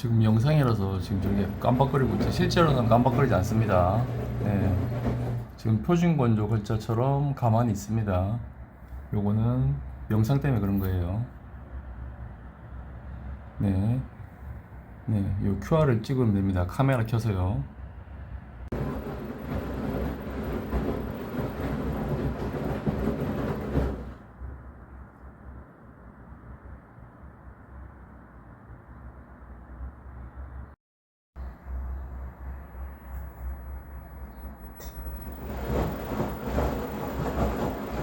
지금 영상이라서 지금 저게 깜빡거리고 있죠. 실제로는 깜빡거리지 않습니다. 네. 지금 표준 건조 글자처럼 가만히 있습니다. 요거는 영상 때문에 그런 거예요. 네. 네, 요 QR을 찍으면 됩니다. 카메라 켜서요.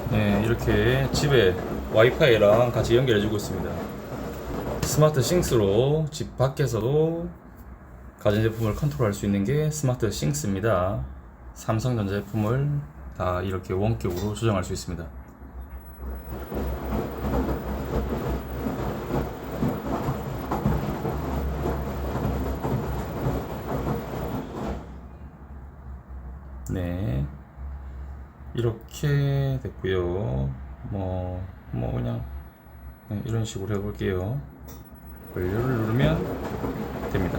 네, 이렇게 집에 와이파이랑 같이 연결해 주고 있습니다. 스마트 싱스로 집 밖에서도 가전제품을 컨트롤할 수 있는 게 스마트 싱스입니다. 삼성전자 제품을 다 이렇게 원격으로 조정할 수 있습니다. 네. 이렇게 됐고요. 뭐, 뭐 그냥 네, 이런 식으로 해볼게요. 완료를 누르면 됩니다.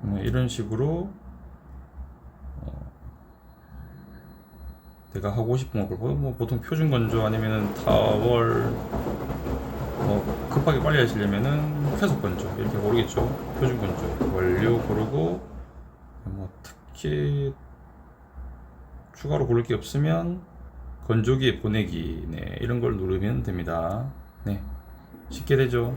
네, 이런 식으로 어, 내가 하고 싶은 걸 뭐, 뭐 보통 표준 건조 아니면은 타월 뭐 급하게 빨리 하시려면은 회속 건조 이렇게 고르겠죠? 표준 건조. 완료 고르고 뭐 특히 추가로 고를 게 없으면 건조기에 보내기. 네 이런 걸 누르면 됩니다. 네 쉽게 되죠